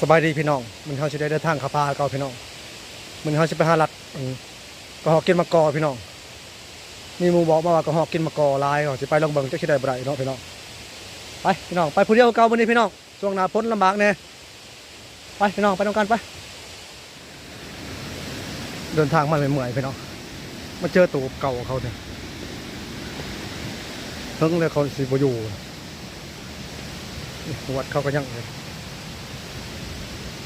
สบายดีพี่น้องมันเขาจะได้เดินทางขับพาเก่าพี่น้องมันเขาจะไปหาลัดก็หอกกินมะกอพี่น้องมีมูบอกมาว่าก็หอกกินมะกอลายก็จะไปลองเบิ่งจะคิดได้บ่ได้เนาะพี่น้องไปพี่น้องไปผู้เดียวเก่ามื้อนี้พี่น้องช่วงหน้าพ้นลำบากแน่ไปพี่น้องไปต้องกันไป เดินทางมาเมื่อยๆพี่น้องมาเจอตูเก่าเขาเนี่ยเพิ่งเลยเขาสิบอยู่วัดเขาก็ยังเลย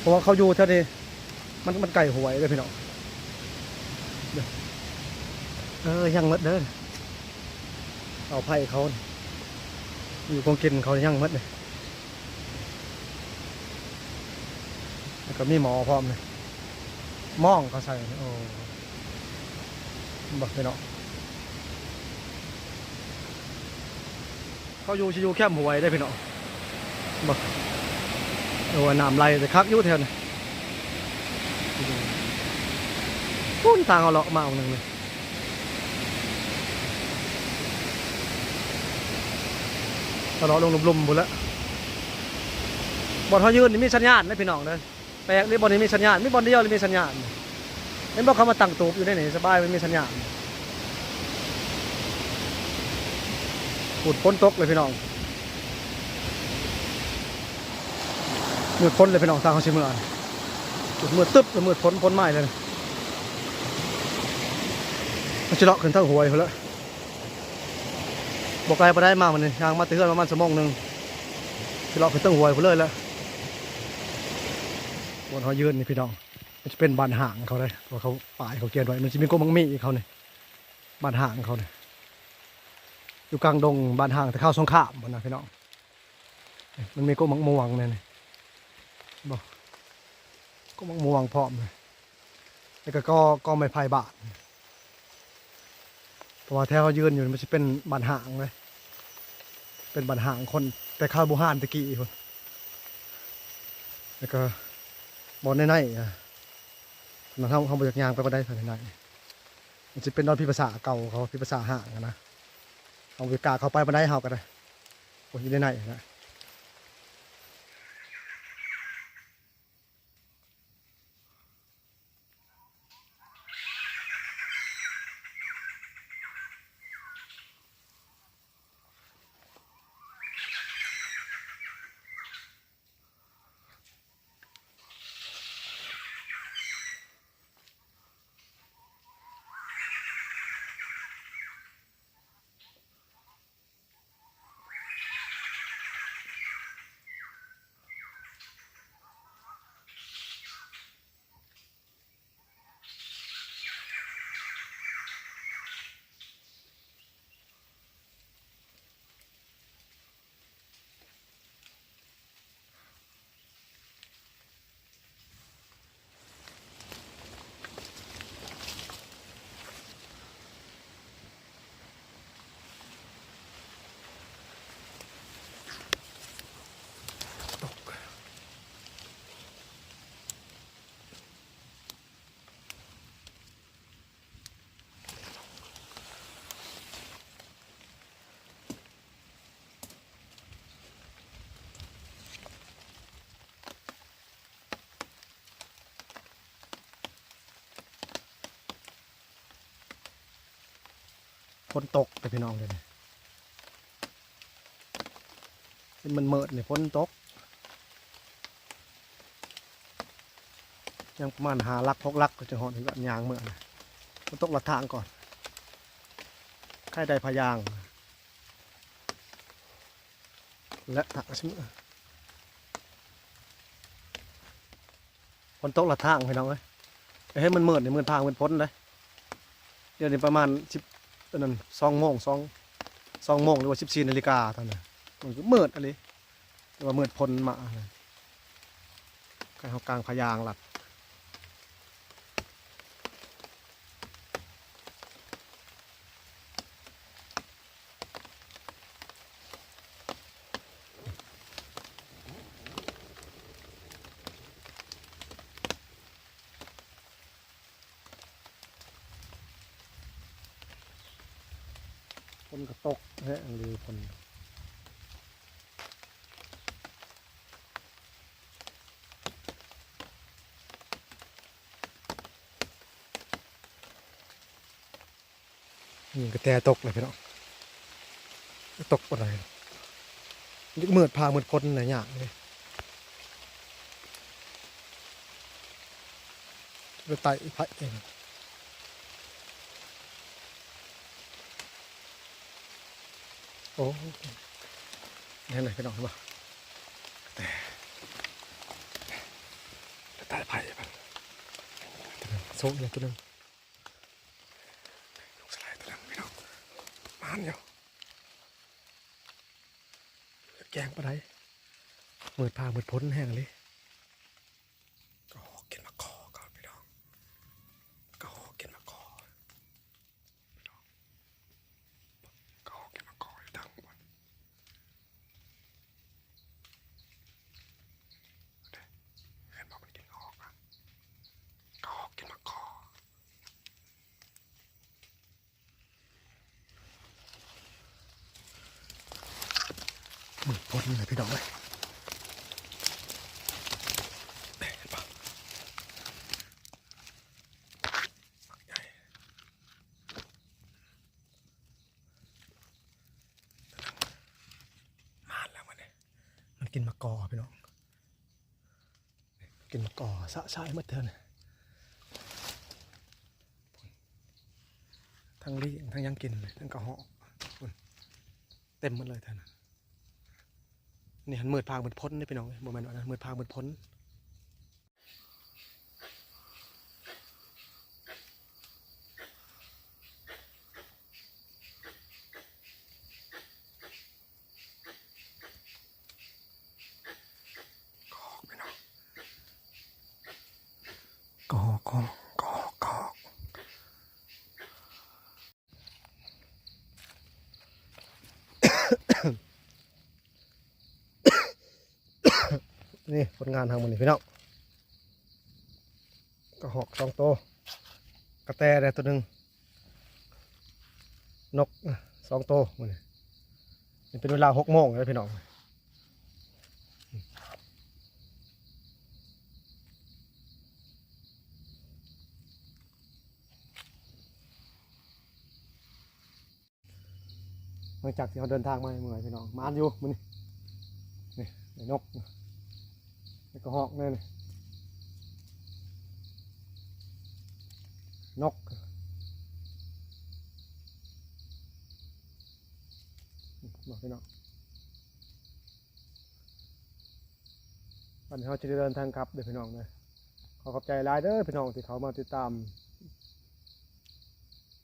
เพราะว่าเขาอยู่เท่านี้มันมันไก่หวยเลยพี่น้องเด้ออยังหมดเด้อเอาไผ่เขาอยู่กองกินเขายังหมดเลยแล้วก็มีหมอพร้อมเลยม่องเขาใส่โอ้บอกพี่น้องเขาอยู่ชิอยู่แค่หวยได้พี่น้องบอก โอ้ยน้ำไหลแต่คักยุ่แถวนี้พุ่นทางเอาเลาะมาเอาหนึ่งเลยเอาลาะลงลุมๆบุแล้วบอลเขายืนนี่มีสัญญาณนะพี่น้องเลยแปลกนี่บอลนี้มีสัญญาณมีบอลเดียวเลยมีสัญญาณเห็นบอกเขามาตั้งตูบอยู่ได้ไหนสบายไมันมีสัญญาณปุดพ้นตกเลยพี่น้อง มืดพ้นเลยพี่น้องทางเขาชิมืออะจุดมืดตึ๊บแล้วมืดพ้นพ้นไม้เลยมันจะเลาะขึ้นทั้งหัวอยู่แล้วบอกไกลไปได้มามันนี่ยางมาเตือนประมาณสมองหนึ่งจะเลาะขึ้นทั้งหัวอยู่เลยแล้วบนเขายืนนี่พี่น้องมันจะเป็นบานห่างเขาเลยว่าเขาป่ายเขาเกียนไว้มันจะมีกมังมีเขาเนี่ยบานห่างเขาเนี่ยอยู่กลางดงบานห่างแต่เข้าสงขามมันนะพี่น้องมันมีกมังม่วงเนี่ยนี่ ก็มังม่วงพร้อมเลยแล้วก็ก็ก็ไม่ไผ่บาทเพราะว่าแถวเขายืนอยู่มันจะเป็นบันหางเลยเป็นบันหางคน แต่ข้าวบูฮานตะกี้คนแล้วก็บอลในในๆอะมันเขาเขาบจากยางไปก็ได้ภายในในมันจะเป็นดอนพิภาษาเก่าเขาพิภาษาห่างนะเอาเวิกล้าเขาไปมาได้เฮาก็ได้คนอยู่ในในๆนะ ฝนตกแต่พี่น้องเลยนะเนมันเมิดเนี่ยฝนตก ยังประมาณหาลักพกลักก็จะหอนถึงกับยางเมื่อนะฝนตกหลัดทางก่อนใครได้พยาง และถักชิมอฝนตกหลัดทางพี่น้องเอ้ยไปให้มันเมิดเนี่ยมันทางมันพ้นเลยเดี๋ยวนี้ประมาณสิบ ตอนนั้นสองโมงสองสองโมงหรือว่าสิบสี่นาฬิกาตอนนั้นมันก็มืดอะไรแต่ว่ามืดพ้นมาการเขากลางพยางหลัด นก็ตกฮะหรือคนนี่ก็แต่ตกเลยพี่น้องตกอะไรยึกเมือดพาเมือดคนหะไรอย่างเลยไปไต่ไผ่เอง โอ้นี่ไหนพี่น้องครับแต่ตายไผ่มันตัวหนึงโซ่เนี่ยตัวหนึงลูกสไลด์ตัวหนึงพี่น้องมานอยู่แกงปลาไหลมืดพามืดพ้นแห้งเลยก็กินมะกอก่อนพี่น้องก็กินมะกอพี่น้องก็กินมะกออยู่ทั้งวันเด้เห็นบอกมันกินออกอะก็กินมะกอ มืดพ้นเลยพี่น้องเลยเห็นปะมาแล้วมันเนี่ยมันกินมะกอพี่น้อง กินมะกอสะสายมาเถอนทั้งลี่ทั้งยังกินเลยทั้งกระหาะพุ่นเต็มหมดเลยเท่านั้น นี่หันมืดพางมืดพ้นนี่พี่น้องโมเมนต์ว่านะมืดพางมืดพ้นกอกพี่น้องกอกกอกกอกกอก นี่ผลงานทางมันนี่พี่น้องกระหอกสองโตกระแตได้ตัวหนึ่งนกสองโตมันนี่นี่เป็นเวลาหกโมงแล้วพี่น้องหลังจากที่เขาเดินทางมาเมื่อยพี่น้องมาอยู่มันนี่นี่นก ไอ้กระหอกนี่นี่นกบอกพี่น้องวันนี้เขาจะเดินทางกลับเด้อพี่น้องเลยขอขอบใจหลายเด้อพี่น้องที่เขามาติดตาม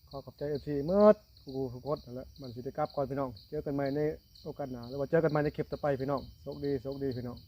ขอขอบใจเอฟซีเมื่อกูทุกคนนั่นแหละมันสิได้กลับก่อนพี่น้อง เจอกันใหม่ในโอกาสหน้าหรือว่าเจอกันใหม่ในคลิปต่อไปพี่น้องโชคดีโชคดีพี่น้อง